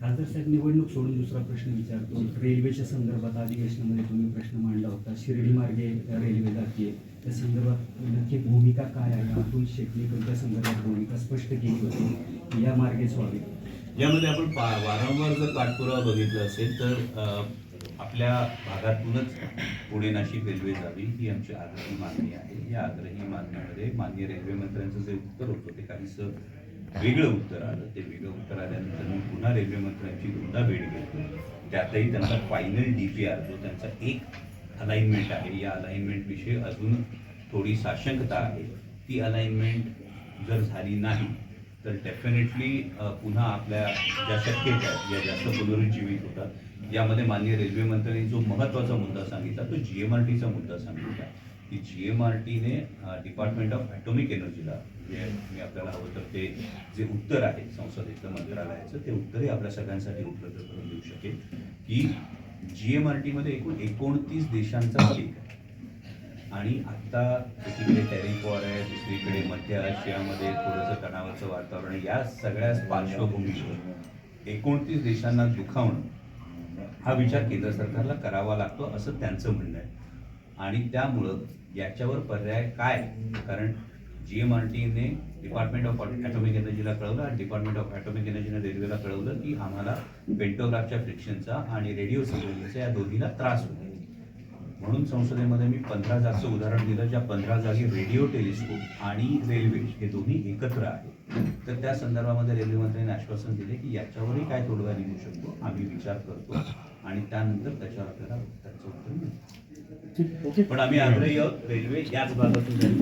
खासदार साहेब निवडणूक सोडून दुसरा प्रश्न विचारतो. रेल्वेच्या संदर्भात अधिवेशनामध्ये तुम्ही प्रश्न मांडला होता. शिर्डी मार्गे रेल्वे जाते. त्या संदर्भात नक्की भूमिका काय आहे? अतुल शेटणीकर त्या संदर्भात भूमिका स्पष्ट केली होती. या मार्गेच व्हावी यामध्ये आपण पा वारंवार जर पाठपुरावा बघितला असेल तर आपल्या भागातूनच पुणे नाशिक रेल्वे जावी ही आमची आग्रही मागणी आहे. या आग्रही मागणीमध्ये माननीय रेल्वे मंत्र्यांचं जे उत्तर होतं ते काहीसं वेगळं उत्तर आलं. ते वेगळं पुन्हा रेल्वे मंत्र्यांची दोनदा भेट घेतली. त्यातही त्यांचा फायनल डी पी आर जो त्यांचा एक अलाइनमेंट आहे. या अलाइनमेंट विषयी अजून थोडी साशंकता आहे. ती अलाइनमेंट जर झाली नाही तर डेफिनेटली पुन्हा आपल्या ज्या शक्यता आहेत या जास्त पुनरुज्जीवित होतात यामध्ये माननीय रेल्वे मंत्र्यांनी जो महत्त्वाचा मुद्दा सांगितला तो जी एम आर टीचा मुद्दा सांगितला. की जी एम आर टीने डिपार्टमेंट ऑफ ॲटॉमिक एनर्जीला जे मी आपल्याला हवं तर ते जे उत्तर आहे संसदेचं मंत्रालयाचं ते उत्तरही आपल्या सगळ्यांसाठी उपलब्ध करून देऊ शकेल की जी एम आर टीमध्ये एकूण एकोणतीस देशांचा मालिक आहे. आणि आत्ता एकीकडे टेरिफ वॉर आहे दुसरीकडे मध्य आशियामध्ये थोडंसं तणावाचं वातावरण या सगळ्या पार्श्वभूमीवर एकोणतीस देशांना दुखावणं हा विचार केंद्र सरकारला करावा लागतो असं त्यांचं म्हणणं आहे. आणि त्यामुळं याच्यावर पर्याय काय? कारण जी एम आर टीने डिपार्टमेंट ऑफ ॲटॉमिक एनर्जीला कळवलं आणि डिपार्टमेंट ऑफ ॲटॉमिक एनर्जीने रेल्वेला कळवलं की आम्हाला पेंटोग्राफच्या फ्रिक्शनचा आणि रेडिओ सिग्नलचा या दोन्हीला त्रास होतो. म्हणून संसदेमध्ये मी पंधरा जागचं उदाहरण दिलं ज्या पंधरा जागी रेडिओ टेलिस्कोप आणि रेल्वे हे दोन्ही एकत्र आहे तर त्या संदर्भामध्ये रेल्वे मंत्र्यांनी आश्वासन दिले की याच्यावरही काय तोडगा निघू शकतो आम्ही विचार करतो आणि त्यानंतर त्याच्यावर आपल्याला त्याचं उत्तर मिळेल पण आम्ही आग्रही आहोत रेल्वे याच भागातून जाईल